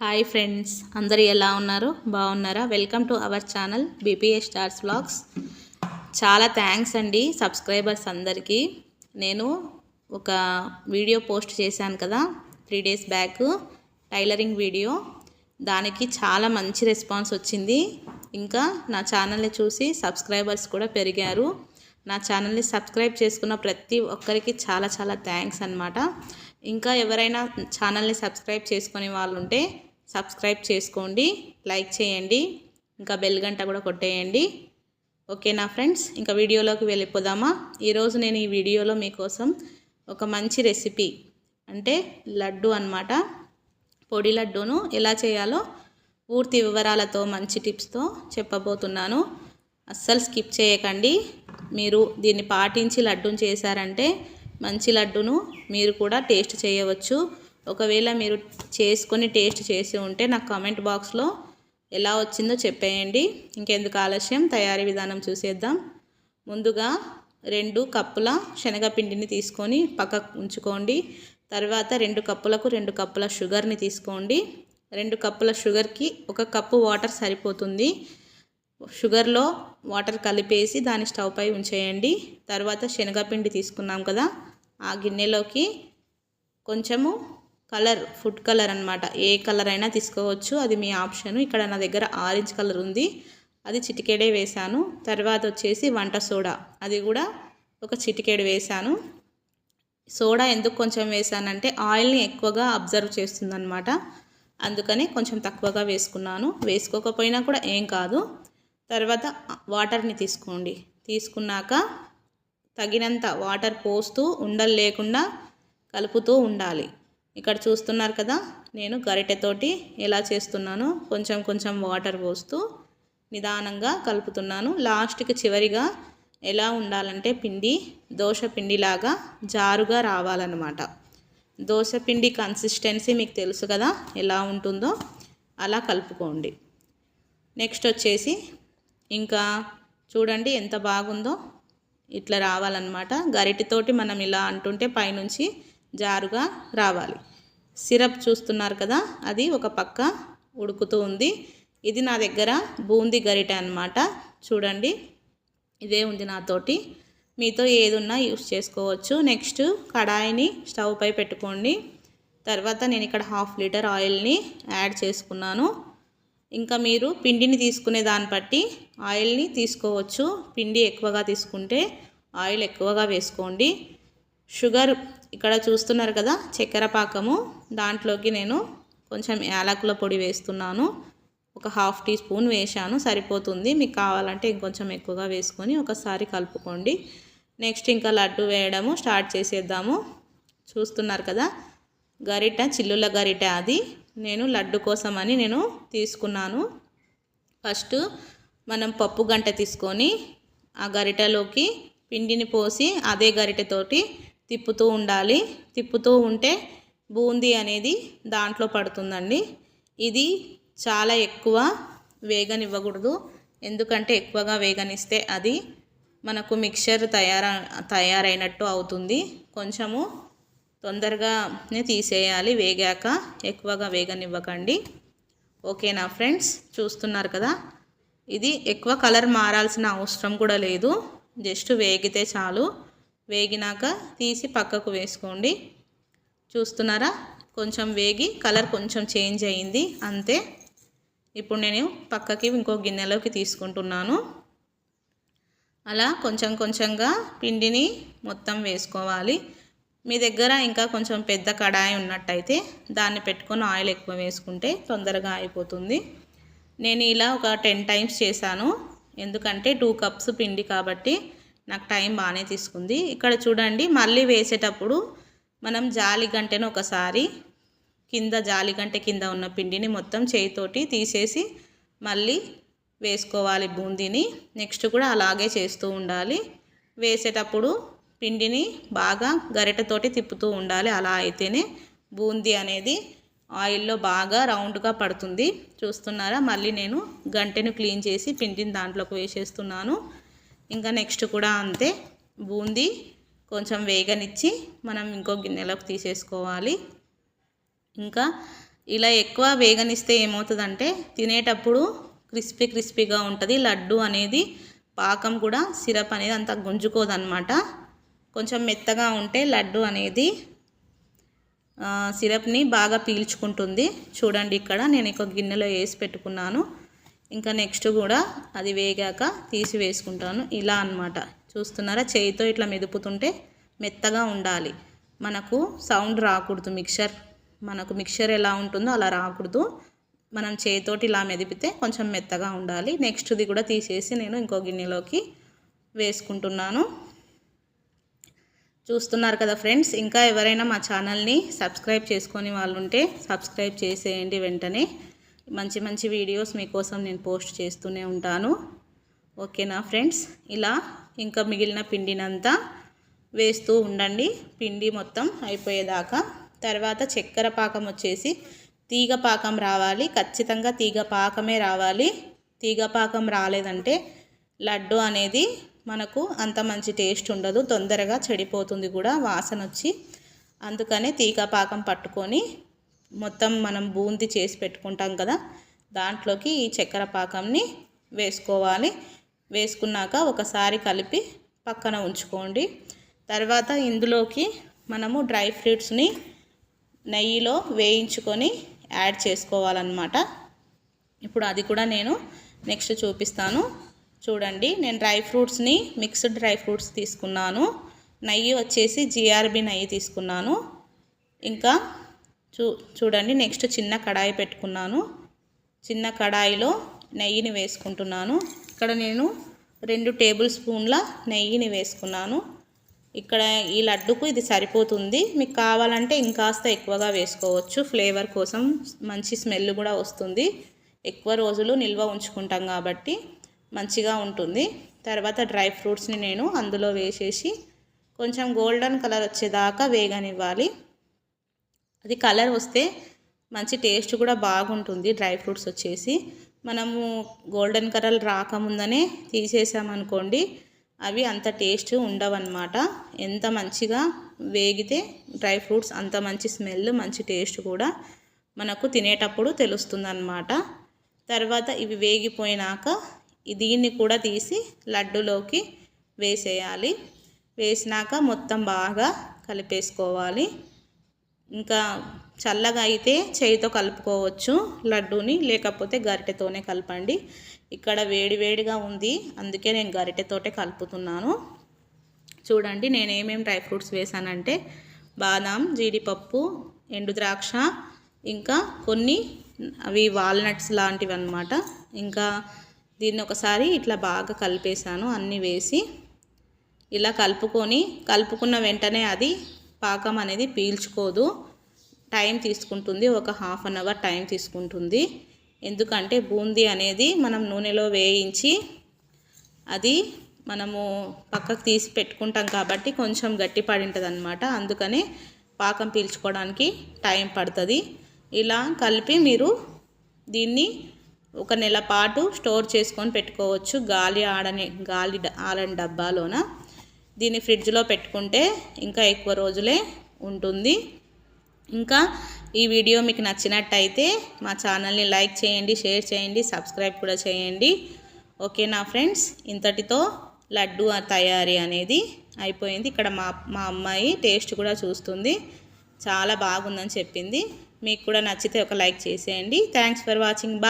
Hi friends అందరు ఎలా ఉన్నారు? బాగున్నారా? Welcome to our channel BPA stars vlogs చాలా థ్యాంక్స్ అండి సబ్స్క్రైబర్స్ అందరికీ. నేను ఒక వీడియో పోస్ట్ చేశాను కదా three days back tailoring video. దానికి చాలా మంచి రెస్పాన్స్ వచ్చింది. ఇంకా నా ఛానల్ని చూసి సబ్స్క్రైబర్స్ కూడా పెరిగారు. నా ఛానల్ని సబ్స్క్రైబ్ చేసుకున్న ప్రతి ఒక్కరికి చాలా చాలా థ్యాంక్స్ అనమాట ఇంకా ఎవరైనా ఛానల్ని సబ్స్క్రైబ్ చేసుకునే వాళ్ళు ఉంటే సబ్స్క్రైబ్ చేసుకోండి లైక్ చేయండి ఇంకా బెల్ గంట కూడా కొట్టేయండి. ఓకేనా ఫ్రెండ్స్ ఇంకా వీడియోలోకి వెళ్ళిపోదామా? ఈరోజు నేను ఈ వీడియోలో మీకోసం ఒక మంచి రెసిపీ అంటే లడ్డు అన్నమాట. పొడి లడ్డూను ఎలా చేయాలో పూర్తి వివరాలతో మంచి టిప్స్తో చెప్పబోతున్నాను. అస్సలు స్కిప్ చేయకండి. మీరు దీన్ని పాటించి లడ్డూను చేశారంటే మంచి లడ్డును మీరు కూడా టేస్ట్ చేయవచ్చు. ఒకవేళ మీరు చేసుకొని టేస్ట్ చేసి ఉంటే నాకు కామెంట్ బాక్స్లో ఎలా వచ్చిందో చెప్పేయండి. ఇంకెందుకు ఆలస్యం? తయారీ విధానం చూసేద్దాం. ముందుగా రెండు కప్పుల శనగపిండిని తీసుకొని పక్కకు ఉంచుకోండి. తర్వాత రెండు కప్పులకు రెండు కప్పుల షుగర్ని తీసుకోండి. రెండు కప్పుల షుగర్కి ఒక కప్పు వాటర్ సరిపోతుంది. షుగర్లో వాటర్ కలిపేసి దాన్ని స్టవ్ పై ఉంచేయండి. తర్వాత శనగపిండి తీసుకున్నాం కదా ఆ గిన్నెలోకి కొంచెము కలర్ ఫుడ్ కలర్ అనమాట ఏ కలర్ అయినా తీసుకోవచ్చు. అది మీ ఆప్షన్. ఇక్కడ నా దగ్గర ఆరెంజ్ కలర్ ఉంది. అది చిటికేడే వేశాను. తర్వాత వచ్చేసి వంట సోడా. అది కూడా ఒక చిటికేడు వేశాను. సోడా ఎందుకు కొంచెం వేసానంటే ఆయిల్ని ఎక్కువగా అబ్జర్వ్ చేస్తుందన్నమాట. అందుకని కొంచెం తక్కువగా వేసుకున్నాను. వేసుకోకపోయినా కూడా ఏం కాదు. తర్వాత వాటర్ని తీసుకోండి. తీసుకున్నాక తగినంత వాటర్ పోస్తూ ఉండలు లేకుండా కలుపుతూ ఉండాలి. ఇక్కడ చూస్తున్నారు కదా నేను గరిటెతోటి ఎలా చేస్తున్నానో కొంచెం కొంచెం వాటర్ పోస్తూ నిదానంగా కలుపుతున్నాను. లాస్ట్కి చివరిగా ఎలా ఉండాలంటే పిండి దోశ పిండిలాగా జారుగా రావాలన్నమాట. దోశ పిండి కన్సిస్టెన్సీ మీకు తెలుసు కదా ఎలా ఉంటుందో అలా కలుపుకోండి. నెక్స్ట్ వచ్చేసి ఇంకా చూడండి ఎంత బాగుందో ఇట్లా రావాలన్నమాట. గరిటితోటి మనం ఇలా అంటుంటే పైనుంచి జారుగా రావాలి. సిరప్ చూస్తున్నారు కదా అది ఒక పక్క ఉడుకుతూ ఉంది. ఇది నా దగ్గర బూందీ గరిటె అనమాట చూడండి ఇదే ఉంది నాతోటి మీతో ఏదున్నా యూస్ చేసుకోవచ్చు. నెక్స్ట్ కడాయిని స్టవ్ పై పెట్టుకోండి. తర్వాత నేను ఇక్కడ హాఫ్ లీటర్ ఆయిల్ని యాడ్ చేసుకున్నాను. ఇంకా మీరు పిండిని తీసుకునే దాన్ని బట్టి ఆయిల్ని తీసుకోవచ్చు. పిండి ఎక్కువగా తీసుకుంటే ఆయిల్ ఎక్కువగా వేసుకోండి. షుగర్ ఇక్కడ చూస్తున్నారు కదా చక్కెర పాకము. దాంట్లోకి నేను కొంచెం యాలకుల పొడి వేస్తున్నాను. ఒక హాఫ్ టీ స్పూన్ వేశాను. సరిపోతుంది. మీకు కావాలంటే ఇంకొంచెం ఎక్కువగా వేసుకొని ఒకసారి కలుపుకోండి. నెక్స్ట్ ఇంకా లడ్డు వేయడము స్టార్ట్ చేసేద్దాము. చూస్తున్నారు కదా? గరిట చిల్లుల గరిట అది. నేను లడ్డు కోసమని నేను తీసుకున్నాను. ఫస్ట్ మనం పప్పు గంట తీసుకొని ఆ గరిటలోకి పిండిని పోసి అదే గరిటెతోటి తిప్పుతూ ఉండాలి. తిప్పుతూ ఉంటే బూందీ అనేది దాంట్లో పడుతుందండి. ఇది చాలా ఎక్కువ వేగనివ్వకూడదు. ఎందుకంటే ఎక్కువగా వేగనిస్తే అది మనకు మిక్చర్ తయార తయారైనట్టు అవుతుంది. కొంచెము తొందరగానే తీసేయాలి. వేగాక ఎక్కువగా వేగనివ్వకండి. ఓకేనా ఫ్రెండ్స్? చూస్తున్నారు కదా? ఇది ఎక్కువ కలర్ మారాల్సిన అవసరం కూడా లేదు. జస్ట్ వేగితే చాలు. వేగినాక తీసి పక్కకు వేసుకోండి. చూస్తున్నారా? కొంచెం వేగి కలర్ కొంచెం చేంజ్ అయ్యింది అంతే. ఇప్పుడు నేను పక్కకి ఇంకో గిన్నెలోకి తీసుకుంటున్నాను. అలా కొంచెం కొంచెంగా పిండిని మొత్తం వేసుకోవాలి. మీ దగ్గర ఇంకా కొంచెం పెద్ద కడాయి ఉన్నట్టయితే దాన్ని పెట్టుకొని ఆయిల్ ఎక్కువ వేసుకుంటే తొందరగా అయిపోతుంది. నేను ఇలా ఒక టెన్ టైమ్స్ చేశాను. ఎందుకంటే టూ కప్స్ పిండి కాబట్టి నాకు టైం బాగానే తీసుకుంది. ఇక్కడ చూడండి మళ్ళీ వేసేటప్పుడు మనం జాలి గంటను ఒకసారి కింద జాలి గంట కింద ఉన్న పిండిని మొత్తం చేయితోటి తీసేసి మళ్ళీ వేసుకోవాలి బూందీని. నెక్స్ట్ కూడా అలాగే చేస్తూ ఉండాలి. వేసేటప్పుడు పిండిని బాగా గరిటతోటి తిప్పుతూ ఉండాలి. అలా అయితేనే బూందీ అనేది ఆయిల్లో బాగా రౌండ్గా పడుతుంది. చూస్తున్నారా? మళ్ళీ నేను గంటెను క్లీన్ చేసి పిండిని దాంట్లోకి వేసేస్తున్నాను. ఇంకా నెక్స్ట్ కూడా అంతే. బూందీ కొంచెం వేగనిచ్చి మనం ఇంకో గిన్నెలోకి తీసేసుకోవాలి. ఇంకా ఇలా ఎక్కువ వేగనిస్తే ఏమవుతుందంటే తినేటప్పుడు క్రిస్పీ క్రిస్పీగా ఉంటుంది. లడ్డు అనేది పాకం కూడా సిరప్ అనేది అంత గుంజుకోదన్నమాట. కొంచెం మెత్తగా ఉంటే లడ్డు అనేది సిరప్ని బాగా పీల్చుకుంటుంది. చూడండి ఇక్కడ నేను ఒక గిన్నెలో వేసి పెట్టుకున్నాను. ఇంకా నెక్స్ట్ కూడా అది వేగాక తీసి వేసుకుంటాను ఇలా అనమాట చూస్తున్నారా? చేయితో ఇట్లా మెదుపుతుంటే మెత్తగా ఉండాలి. మనకు సౌండ్ రాకూడదు మిక్చర్ మనకు మిక్చర్ ఎలా ఉంటుందో అలా రాకూడదు. మనం చేతితోటి ఇలా మెదిపితే కొంచెం మెత్తగా ఉండాలి. నెక్స్ట్ది కూడా తీసేసి నేను ఇంకో గిన్నెలోకి వేసుకుంటున్నాను. చూస్తున్నారు కదా ఫ్రెండ్స్ ఇంకా ఎవరైనా మా ఛానల్ని సబ్స్క్రైబ్ చేసుకొని వాళ్ళు ఉంటే సబ్స్క్రైబ్ చేసేయండి వెంటనే. మంచి మంచి వీడియోస్ మీకోసం నేను పోస్ట్ చేస్తూనే ఉంటాను. ఓకేనా ఫ్రెండ్స్? ఇలా ఇంకా మిగిలిన పిండినంతా వేస్తూ ఉండండి. పిండి మొత్తం అయిపోయేదాకా. తర్వాత చక్కెర పాకం వచ్చేసి తీగ పాకం రావాలి. ఖచ్చితంగా తీగ పాకమే రావాలి. తీగ పాకం రాలేదంటే లడ్డు అనేది మనకు అంత మంచి టేస్ట్ ఉండదు. తొందరగా చెడిపోతుంది కూడా వాసన వచ్చి అందుకనే తీగ పాకం పట్టుకొని మొత్తం మనం బూంది చేసి పెట్టుకుంటాం కదా దాంట్లోకి ఈ చక్కెర పాకంని వేసుకోవాలి. వేసుకున్నాక ఒకసారి కలిపి పక్కన ఉంచుకోండి. తర్వాత ఇందులోకి మనము డ్రై ఫ్రూట్స్ని నెయ్యిలో వేయించుకొని యాడ్ చేసుకోవాలన్నమాట. ఇప్పుడు అది కూడా నేను నెక్స్ట్ చూపిస్తాను. చూడండి నేను డ్రై ఫ్రూట్స్ని మిక్స్డ్ డ్రై ఫ్రూట్స్ తీసుకున్నాను. నెయ్యి వచ్చేసి జిఆర్బి నెయ్యి తీసుకున్నాను. ఇంకా చూ చూడండి నెక్స్ట్ చిన్న కడాయి పెట్టుకున్నాను. చిన్న కడాయిలో నెయ్యిని వేసుకుంటున్నాను. ఇక్కడ నేను రెండు టేబుల్ స్పూన్ల నెయ్యిని వేసుకున్నాను. ఇక్కడ ఈ లడ్డుకు ఇది సరిపోతుంది. మీకు కావాలంటే ఇంకాస్త ఎక్కువగా వేసుకోవచ్చు. ఫ్లేవర్ కోసం మంచి స్మెల్ కూడా వస్తుంది. ఎక్కువ రోజులు నిల్వ ఉంచుకుంటాం కాబట్టి మంచిగా ఉంటుంది. తర్వాత డ్రై ఫ్రూట్స్ని నేను అందులో వేసేసి కొంచెం గోల్డెన్ కలర్ వచ్చేదాకా వేగనివ్వాలి. అది కలర్ వస్తే మంచి టేస్ట్ కూడా బాగుంటుంది డ్రై ఫ్రూట్స్ వచ్చేసి. మనము గోల్డెన్ కలర్ రాకముందనే తీసేసామనుకోండి అవి అంత టేస్ట్ ఉండవన్నమాట. ఎంత మంచిగా వేగితే డ్రై ఫ్రూట్స్ అంత మంచి స్మెల్ మంచి టేస్ట్ కూడా మనకు తినేటప్పుడు తెలుస్తుందన్నమాట. తర్వాత ఇవి వేగిపోయినాక దీన్ని కూడా తీసి లడ్డులోకి వేసేయాలి. వేసినాక మొత్తం బాగా కలిపేసుకోవాలి. ఇంకా చల్లగా అయితే చేయితో కలుపుకోవచ్చు లడ్డూని లేకపోతే గరిటెతోనే కలపండి. ఇక్కడ వేడివేడిగా ఉంది అందుకే నేను గరిటెతోటే కలుపుతున్నాను. చూడండి నేను ఏమేమి డ్రై ఫ్రూట్స్ వేసానంటే బాదాం జీడిపప్పు ఎండు ద్రాక్ష ఇంకా కొన్ని అవి వాల్నట్స్ లాంటివి అనమాట ఇంకా దీన్ని ఒకసారి ఇట్లా బాగా కలిపేశాను అన్నీ వేసి. ఇలా కలుపుకొని కలుపుకున్న వెంటనే అది పాకం అనేది పీల్చుకోదు. టైం తీసుకుంటుంది. ఒక హాఫ్ అన్ అవర్ టైం తీసుకుంటుంది. ఎందుకంటే బూందీ అనేది మనం నూనెలో వేయించి అది మనము పక్కకు తీసి పెట్టుకుంటాం కాబట్టి కొంచెం గట్టి పడి ఉంటుంది అనమాట అందుకనే పాకం పీల్చుకోవడానికి టైం పడుతుంది. ఇలా కలిపి మీరు దీన్ని ఒక నెల పాటు స్టోర్ చేసుకొని పెట్టుకోవచ్చు. గాలి ఆడని గాలి ఆడని డబ్బాలోన? దీన్ని ఫ్రిడ్జ్లో పెట్టుకుంటే ఇంకా ఎక్కువ రోజులే ఉంటుంది. ఇంకా ఈ వీడియో మీకు నచ్చినట్టయితే మా ఛానల్ని లైక్ చేయండి షేర్ చేయండి సబ్స్క్రైబ్ కూడా చేయండి. ఓకే నా ఫ్రెండ్స్? ఇంతటితో లడ్డు తయారీ అనేది అయిపోయింది. ఇక్కడ మా మా అమ్మాయి టేస్ట్ కూడా చూస్తుంది. చాలా బాగుందని చెప్పింది. మీకు కూడా నచ్చితే ఒక లైక్ చేసేయండి. Thanks for watching. బా.